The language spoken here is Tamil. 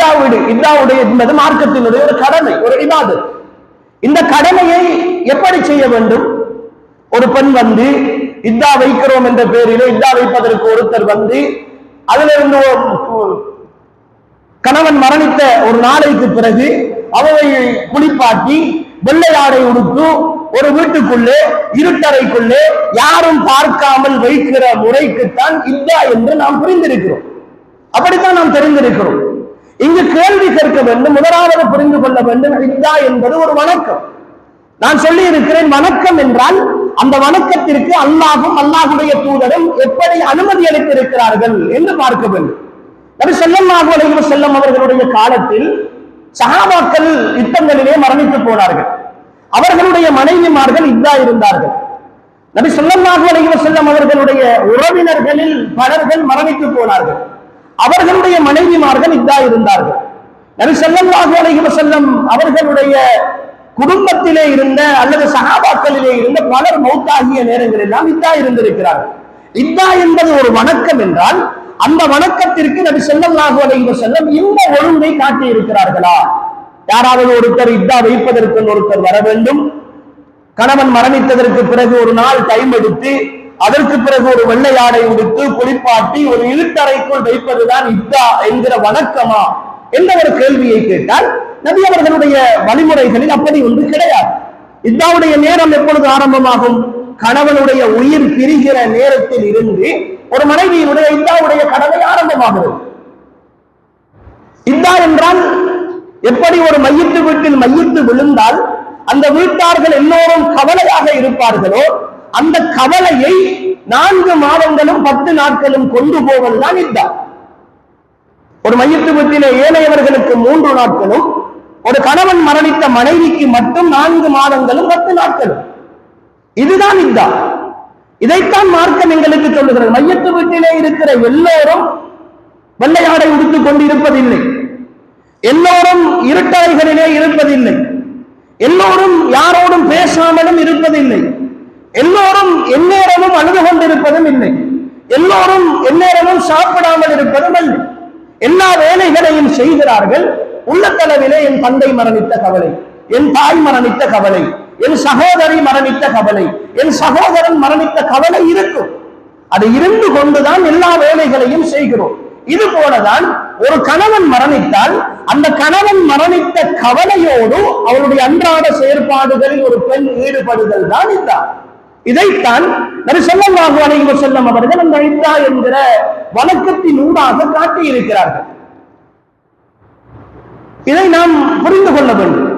இந்தாவுடைய இந்தாவுடைய என்பது மார்க்கத்தினுடைய ஒரு கடமை ஒரு இபாது. இந்த கடமையை எப்படி செய்ய வேண்டும்? ஒரு பெண் வந்து இதா வைக்கிறோம் என்ற பெயரிலே இதா வைப்பதற்கு ஒருத்தர் வந்து அதுல இருந்து கணவன் மரணித்த ஒரு நாளைக்கு பிறகு அவளை குளிப்பாட்டி வெள்ளை ஆடை உடுத்து ஒரு வீட்டுக்குள்ளே இருட்டறைக்குள்ளே யாரும் பார்க்காமல் வைக்கிற முறைக்குத்தான் இதா என்று நாம் புரிந்திருக்கிறோம். அப்படித்தான் நாம் தெரிந்திருக்கிறோம். இங்கு கேள்வி கேட்க வேண்டும் முதலாவது புரிந்து கொள்ள வேண்டும் இத்தா என்பது ஒரு வணக்கம். நான் சொல்லி இருக்கிறேன் வணக்கம் என்றால் அந்த வணக்கத்திற்கு அல்லாஹும் அல்லாஹுடைய தூதரும் எப்படி அனுமதி அளித்திருக்கிறார்கள் என்று பார்க்க வேண்டும். நபி ஸல்லல்லாஹு அலைஹி வஸல்லம் அவர்களுடைய காலத்தில் சஹாபாக்கள் யுத்தங்களிலே மரணித்து போனார்கள். அவர்களுடைய மனைவிமார்கள் இதா இருந்தார்கள். நபி ஸல்லல்லாஹு அலைஹி செல்லும் அவர்களுடைய உறவினர்களில் பலர்கள் மரணித்து போனார்கள். அவர்களுடைய மனைவிமார்கள் இதா இருந்தார்கள். நபி ஸல்லல்லாஹு அலைஹி செல்லம் அவர்களுடைய குடும்பத்திலே இருந்த அல்லது சகாபாக்களிலே இருந்த பலர் மௌத்தாகிய நேரங்கள் எல்லாம் இதா இருந்திருக்கிறார்கள். இதா என்பது ஒரு வணக்கம் என்றால் அந்த வணக்கத்திற்கு நபி ஸல்லல்லாஹு அலைஹி செல்லம் இந்த ஒழுங்கை காட்டி இருக்கிறார்களா யாராவது ஒருத்தர் இதா வைப்பதற்கு ஒருத்தர் வர வேண்டும். கணவன் மரணித்ததற்கு பிறகு ஒரு நாள் டைம் எடுத்து அதற்கு பிறகு ஒரு வெள்ளை ஆடை உடுத்து குளிப்பாட்டி ஒரு இருட்டறைக்குள் வைப்பதுதான் இத்தா என்கிற வணக்கமா? என்ற ஒரு கேள்வியை கேட்டால் நபி அவர்களுடைய வழிமுறைகளில் அப்படி ஒன்று கிடையாது. இத்தாவுடைய நேரம் எப்பொழுது ஆரம்பமாகும்? கணவனுடைய உயிர் பிரிகிற நேரத்தில் இருந்து ஒரு மனைவியினுடைய இத்தாவுடைய கடமை ஆரம்பமாகிறது. இத்தா என்றால் எப்படி ஒரு மையத்து வீட்டில் மையத்து விழுந்தால் அந்த வீட்டார்கள் எல்லோரும் கவலையாக இருப்பார்களோ? அந்த கவலையை நான்கு மாதங்களும் பத்து நாட்களும் கொண்டு போவது தான் இத்தா. ஒரு மையத்து ஏழையவர்களுக்கு மூன்று நாட்களும் ஒரு கணவன் மரணித்த மனைவிக்கு மட்டும் நான்கு மாதங்களும் பத்து நாட்களும். இதுதான் இத்தா. இதைத்தான் மார்க்கம் எங்களுக்கு சொல்லுகிறது. மையத்து வீட்டிலே இருக்கிற எல்லோரும் வெள்ளையாடை உடுத்துக் கொண்டு இருப்பதில்லை எல்லோரும் இருட்டறைகளிலே இருப்பதில்லை. எல்லோரும் யாரோடும் பேசாமலும் இருப்பதில்லை. எல்லோரும் எந்நேரமும் அழுது கொண்டிருப்பதும் இல்லை. எல்லோரும் எந்நேரமும் சாப்பிடாமல் இருப்பதும் அல்ல எல்லா வேலைகளையும் செய்கிறார்கள். உள்ளத்தளவிலே என் தந்தை மரணித்த கவலை என் தாய் மரணித்த கவலை என் சகோதரி மரணித்த கவலை என் சகோதரன் மரணித்த கவலை இருக்கும். அது இருந்து கொண்டுதான் எல்லா வேலைகளையும் செய்கிறோம். இது போலதான் ஒரு கணவன் மரணித்தால் அந்த கணவன் மரணித்த கவலையோடு அவருடைய அன்றாட செயற்பாடுகளில் ஒரு பெண் ஈடுபடுதல் தான் இந்த இதைத்தான் நபி சொல்லாஹு அலைஹி செல்லம் அவர்கள் அந்த ஐந்தா என்கிற வணக்கத்தின் ஊடாக காட்டியிருக்கிறார்கள். இதை நாம் புரிந்து கொள்ள வேண்டும்.